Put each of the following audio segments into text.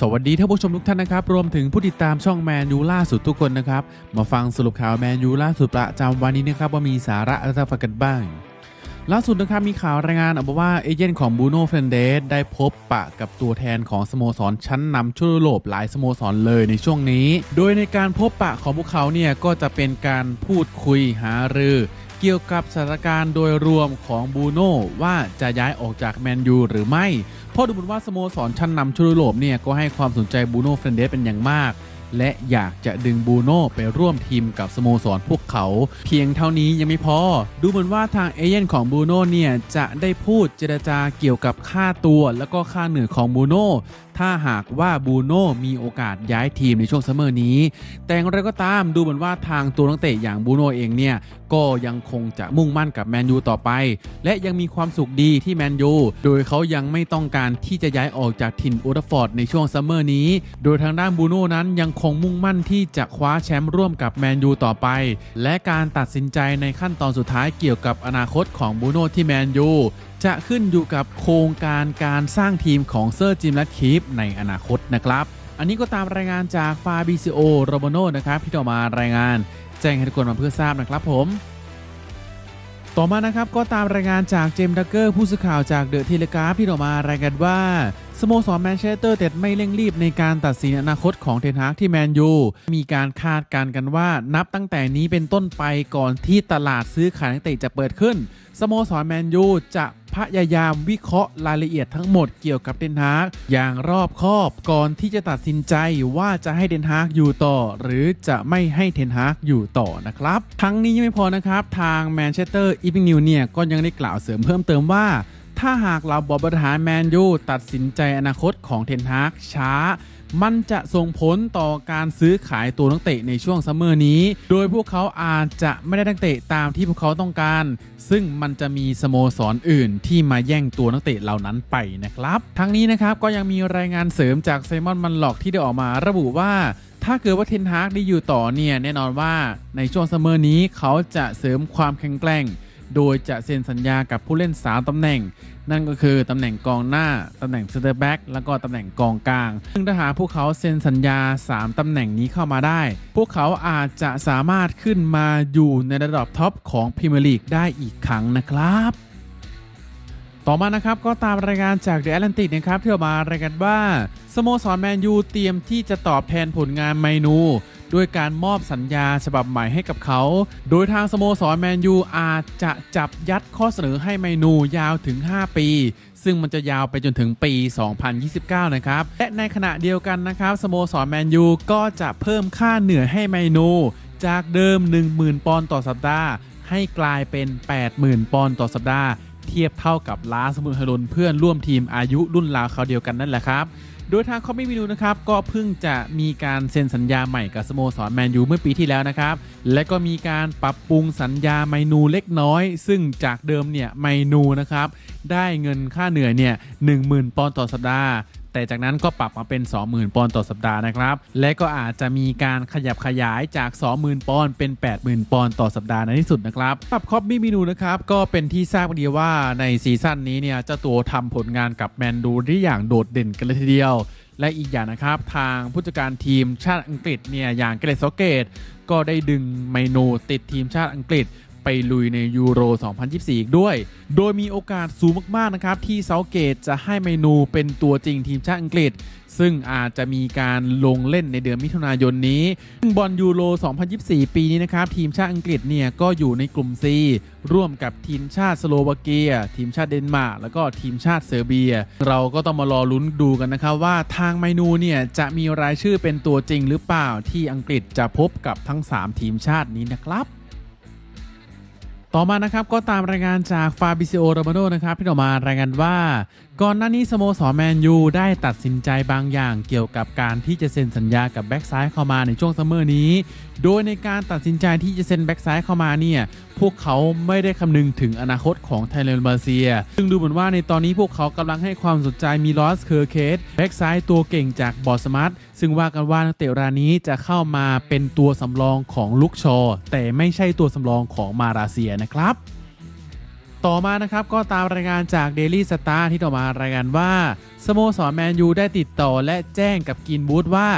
สวัสดีท่านผู้ชมทุกท่านนะครับ รวมถึงผู้ติดตามช่องแมนยูล่าสุดทุกคนนะครับ มาฟังสรุปข่าวแมนยูล่าสุดประจำวันนี้นะครับ ว่ามีสาระอะไรฝากกันบ้าง ล่าสุดนะครับมีข่าวรายงานออกมาว่าเอเจนต์ของบูโน่เฟรนเดสได้พบปะกับตัวแทนของสโมสรชั้นนำชั่วโรปหลายสโมสรเลยในช่วงนี้ โดยในการพบปะของพวกเขาเนี่ยก็จะเป็นการพูดคุยหารือ เกี่ยวกับสถานการณ์โดยรวมของบูโน่ว่าจะย้ายออกจากแมนยูหรือไม่ เพราะดูเหมือนว่าสโมสรชั้นนำชั่วยุโรปเนี่ยก็ให้ความสนใจบูโน่เฟรนเดสเป็นอย่างมาก และอยากจะดึงบูโน่ไปร่วมทีมกับสโมสรพวกเขา เพียงเท่านี้ยังไม่พอ ดูเหมือนว่าทางเอเย่นของบูโน่เนี่ยจะได้พูดเจรจาเกี่ยวกับค่าตัว แล้วก็ค่าเหนื่อยของบูโน่ ถ้าหากว่าบูโน่มีโอกาสย้ายทีมในช่วงซัมเมอร์นี้ แต่อย่างไรก็ตามดูเหมือนว่าทางตัวนักเตะอย่างบูโน่เองเนี่ย ก็ยังคงจะมุ่งมั่นกับแมนยูต่อไป และยังมีความสุขดีที่แมนยูโดยเขายังไม่ต้องการที่จะย้ายออกจากถิ่นโอลด์แทัฟฟอร์ดในช่วงซัมเมอร์นี้ โดยทางด้านบูโน่นั้นยังคงมุ่งมั่นที่จะคว้าแชมป์ร่วมกับแมนยูต่อไป และการตัดสินใจในขั้นตอนสุดท้ายเกี่ยวกับอนาคตของบูโน่ที่แมนยู จะขึ้นอยู่กับโครงการการสร้างทีมของเซอร์จิมและคีฟในอนาคตนะครับ อันนี้ก็ตามรายงานจากฟาบิซิโอโรโบโนนะครับที่ออกมารายงาน แจ้งให้ทุกคนมาเพื่อทราบนะครับผมต่อมานะครับก็ตามรายงานจากเจมส์ดักเกอร์ผู้สื่อข่าวจากเดอะเทเลกราฟที่ออกมารายงานว่า สโมสรแมนเชสเตอร์เต็ดไม่เร่งรีบในการตัดสินอนาคตของเทนฮากที่แมนยู มีการคาดการณ์กันว่านับตั้งแต่นี้เป็นต้นไปก่อนที่ตลาดซื้อขายนักเตะจะเปิดขึ้น สโมสรแมนยูจะพยายามวิเคราะห์รายละเอียดทั้งหมดเกี่ยวกับเดนฮากอย่างรอบคอบก่อนที่จะตัดสินใจว่าจะให้เดนฮากอยู่ต่อ หรือจะไม่ให้เทนฮากอยู่ต่อนะครับ ทั้งนี้ยังไม่พอนะครับ ทางแมนเชสเตอร์อีพิงนิวเนี่ยก็ยังได้กล่าวเสริมเพิ่มเติมว่า ถ้าหากเราบอบริหารแมนยูตัดสินใจอนาคตของเทนฮากช้า มันจะส่งผลต่อการซื้อขายตัวนักเตะในช่วงซัมเมอร์นี้ โดยพวกเขาอาจจะไม่ได้นักเตะตามที่พวกเขาต้องการ ซึ่งมันจะมีสโมสรออื่นที่มาแย่งตัวนักเตะเหล่านั้นไปนะครับ ทั้งนี้นะครับก็ยังมีรายงานเสริมจากไซมอนมันหลอกที่ได้ออกมาระบุว่าถ้าเกิดว่าเทนฮากได้อยู่ต่อเนี่ยแน่นอนว่าในช่วงซัมเมอร์นี้เขาจะเสริมความแข็งแกร่ง โดยจะเซ็นสัญญากับผู้เล่น 3 ตำแหน่ง นั่นก็คือตำแหน่งกองหน้า ตำแหน่งเซนเตอร์แบ็กแล้วก็ตำแหน่งกองกลาง ซึ่งถ้าหากพวกเขาเซ็นสัญญา 3 ตำแหน่งนี้เข้ามาได้ พวกเขาอาจจะสามารถขึ้นมาอยู่ในระดับท็อปของพรีเมียร์ลีกได้อีกครั้งนะครับต่อมานะครับก็ตามรายงานจากเดอะแอตแลนติกนะครับที่ออกมารายงานว่าสโมสรแมนยูเตรียมที่จะตอบแทนผลงานไมนู ด้วยการมอบสัญญาฉบับใหม่ให้กับเขา โดยทางสโมสรแมนยูอาจจะจับยัดข้อเสนอให้ไมนูยาวถึง 5 ปี ซึ่งมันจะยาวไปจนถึงปี 2029 นะครับ และในขณะเดียวกันนะครับสโมสรแมนยูก็จะเพิ่มค่าเหนื่อยให้ไมนูจากเดิม 10,000 ปอนด์ต่อสัปดาห์ ให้กลายเป็น 80,000 ปอนด์ต่อสัปดาห์ เทียบเท่ากับล้าสมุนฮรุนเพื่อนร่วมทีมอายุรุ่นราวเขาเดียวกันนั่นแหละครับ โดยทางคอมมิมินูนะครับ ก็เพิ่งจะมีการเซ็นสัญญาใหม่กับสโมสรแมนยูเมื่อปีที่แล้วนะครับ และก็มีการปรับปรุงสัญญาไมนูเล็กน้อย ซึ่งจากเดิมเนี่ยไมนูนะครับ ได้เงินค่าเหนื่อยเนี่ยหนึ่งปอนด์ต่อสัปดาห์ แต่จากนั้นก็ปรับมาเป็น 20,000 ปอนด์ต่อสัปดาห์นะครับ และก็อาจจะมีการขยับขยายจาก 20,000 ปอนด์เป็น 80,000 ปอนด์ต่อสัปดาห์ในที่สุดนะครับปรับคอบบี้มินูนะครับก็เป็นที่ทราบกันดีว่าในซีซั่นนี้เนี่ยเจ้าตัวทำผลงานกับแมนดูได้อย่างโดดเด่นกันเลยทีเดียวและอีกอย่างนะครับ ทางผู้จัดการทีมชาติอังกฤษเนี่ยอย่างเกรซโซเกต ก็ได้ดึงไมโนติดทีมชาติอังกฤษ ไปลุยในยูโร 2024 อีกด้วย โดยมีโอกาสสูงมาก ๆ นะครับ ที่เซาเกตจะให้ไมนูเป็นตัวจริงทีมชาติอังกฤษ ซึ่งอาจจะมีการลงเล่นในเดือนมิถุนายนนี้ซึ่งบอลยูโร 2024 ปีนี้นะครับ ทีมชาติอังกฤษเนี่ยก็อยู่ในกลุ่ม C ร่วมกับทีมชาติสโลวาเกีย ทีมชาติเดนมาร์กแล้วก็ทีมชาติเซอร์เบีย เราก็ต้องมารอลุ้นดูกันนะครับว่าทางไมนูเนี่ยจะมีรายชื่อเป็นตัวจริงหรือเปล่าที่อังกฤษจะพบกับทั้ง 3 ทีมชาตินี้นะครับ ต่อมานะครับก็ตามรายงานจากฟาบิซิโอโรมาโนนะครับที่ออกมารายงานว่า ก่อนหน้านี้สโมสรแมนยูได้ตัดสินใจบางอย่างเกี่ยวกับการที่จะเซ็นสัญญากับแบ็กซ้ายเข้ามาในช่วงซัมเมอร์นี้ โดยในการตัดสินใจที่จะเซ็นแบ็กซ้ายเข้ามาเนี่ย พวกเขาไม่ได้คำนึงถึงอนาคตของไทเลนบาเซีย ซึ่งดูเหมือนว่าในตอนนี้พวกเขากำลังให้ความสนใจมีลอสเคอร์เคสแบ็กซ้ายตัวเก่งจากบอสมาร์ทซึ่งว่ากันว่านักเตะรายนี้จะเข้ามาเป็นตัวสำรองของลุกชอ แต่ไม่ใช่ตัวสำรองของมาราเซียนะครับ ต่อมานะครับก็ตามรายงานจาก Daily Star ที่ต่อมารายงานว่าสโมสรแมนยูได้ติดต่อและแจ้งกับกินบูธว่า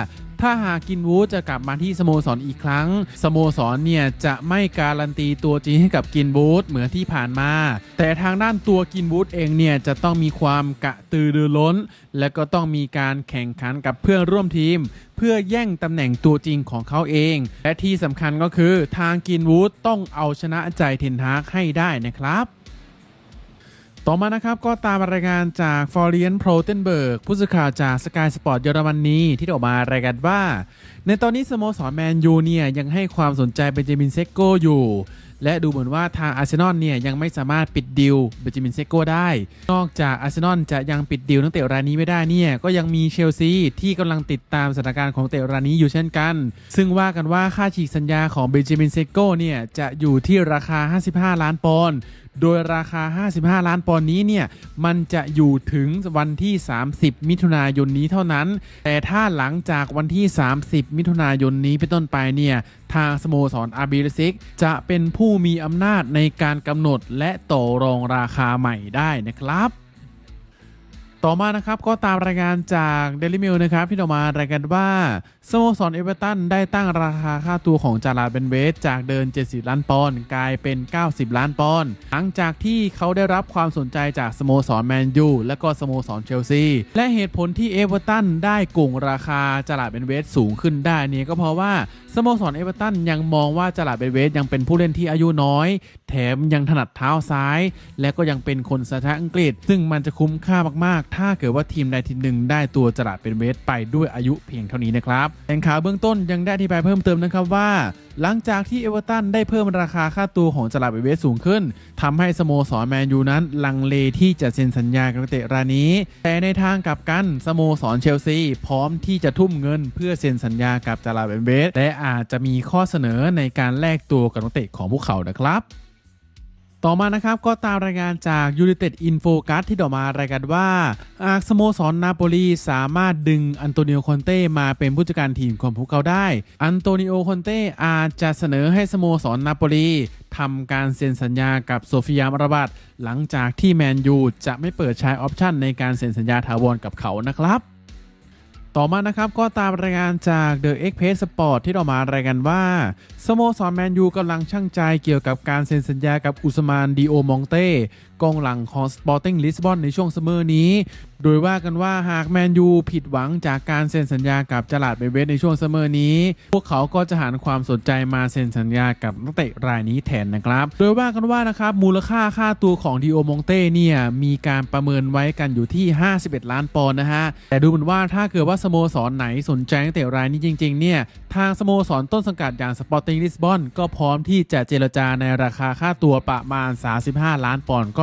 ถ้าหากกินวูดจะกลับมาที่สโมสรออีกครั้ง สโมสรเนี่ยจะไม่การันตีตัวจริงให้กับกินบูธเหมือนที่ผ่านมา แต่ทางด้านตัวกินบูธเองเนี่ยจะต้องมีความกระตือรือร้น และก็ต้องมีการแข่งขันกับเพื่อนร่วมทีม เพื่อแย่งตำแหน่งตัวจริงของเขาเอง และที่สำคัญก็คือทางกินวูดต้องเอาชนะใจเทนฮากให้ได้นะครับ ต่อมานะครับก็ตามรายงานจากฟอร์เรียนโพรเทนเบิร์กผู้สื่อข่าวจากสกายสปอร์ตเยอรมนีที่ออกมารายงานว่า ในตอนนี้สโมสรแมนยูเนี่ยยังให้ความสนใจเบนจามินเซโกอยู่ และดูเหมือนว่าทางอาร์เซนอลเนี่ยยังไม่สามารถปิดดิวเบนจามินเซโก้ได้ นอกจากอาร์เซนอลจะยังปิดดิวนักเตะรายนี้ไม่ได้เนี่ยก็ยังมีเชลซีที่กำลังติดตามสถานการณ์ของเตะรายนี้อยู่เช่นกัน ซึ่งว่ากันว่าค่าฉีกสัญญาของเบนจามินเซโก้เนี่ยจะอยู่ที่ราคา 55 ล้านปอนด์โดยราคา 55 ล้านปอนด์นี้เนี่ย มันจะอยู่ถึงวันที่ 30 มิถุนายนนี้เท่านั้น แต่ถ้าหลังจากวันที่ 30 มิถุนายนนี้เป็นต้นไปเนี่ยทางสโมสรอาร์บีลซิกจะเป็นผู้มีอำนาจในการกำหนดและต่อรองราคาใหม่ได้นะครับ ต่อมานะครับก็ตามรายงานจาก Daily Mail นะครับที่ออกมารายงานว่าสโมสรเอเวอร์ตันได้ตั้งราคาค่าตัวของจาราเบนเวสจากเดิน 70 ล้านปอนด์กลายเป็น 90 ล้านปอนด์หลังจากที่เขาได้รับความสนใจจากสโมสรแมนยูและก็สโมสรเชลซีและเหตุผลที่เอเวอร์ตันได้โกงราคาจาราเบนเวสสูงขึ้นได้นี่ก็เพราะว่าสโมสรเอเวอร์ตันยังมองว่าจาราเบนเวสยังเป็นผู้เล่นที่อายุน้อย แถมยังถนัดเท้าซ้าย และก็ยังเป็นคนสัญชาติอังกฤษ ซึ่งมันจะคุ้มค่ามากๆถ้าเกิดว่าทีมใดทีมหนึ่งได้ตัวจลาดเป็นเวสไปด้วยอายุเพียงเท่านี้นะครับแหล่งข่าวเบื้องต้นยังได้อธิบายเพิ่มเติมนะครับว่า หลังจากที่เอเวอร์ตันได้เพิ่มราคาค่าตัวของจลาดเป็นเวสสูงขึ้นทำให้สโมสรแมนยูนั้นลังเลที่จะเซ็นสัญญากับนักเตะรายนี้ แต่ในทางกลับกันสโมสรเชลซีพร้อมที่จะทุ่มเงินเพื่อเซ็นสัญญากับจลาดเป็นเวสและอาจจะมีข้อเสนอในการแลกตัวกับนักเตะของพวกเขานะครับ ต่อมานะครับก็ตามรายงานจาก United Info กัสที่ต่อมารายงานว่าหาสโมสรนาโปลีสามารถดึงอันโตนิโอคอนเต้มาเป็นผู้จัดการทีมของพวกเขาได้ อันโตนิโอคอนเต้อาจจะเสนอให้สโมสรนาโปลีทำการเซ็นสัญญากับโซฟิยามราบัตหลังจากที่แมนยูจะไม่เปิดใช้ออปชันในการเซ็นสัญญาถาวรกับเขานะครับ ต่อมานะครับก็ตามรายงานจาก The Express Sport ที่ออกมารายงานว่าสโมสรแมนยูกำลังช่างใจเกี่ยวกับการเซ็นสัญญากับอุสมานดีโอมองเต้กองหลังของ Sporting Lisbon ในช่วงซัมเมอร์นี้ โดยว่ากันว่าหากแมนยูผิดหวังจากการเซ็นสัญญากับจลาดเบเวสในช่วงซัมเมอร์นี้ พวกเขาก็จะหันความสนใจมาเซ็นสัญญากับนักเตะรายนี้แทนนะครับ โดยว่ากันว่านะครับมูลค่าค่าตัวของดีโอมองเต้เนี่ยมีการประเมินไว้กันอยู่ที่ 51 ล้านปอนด์นะฮะแต่ดูเหมือนว่าถ้าเกิดว่าสโมสรไหนสนใจนักเตะรายนี้จริงๆเนี่ยทางสโมสรต้นสังกัดอย่าง Sporting Lisbon ก็พร้อมที่จะเจรจาในราคาค่าตัวประมาณ 35 ล้านปอนด์ก็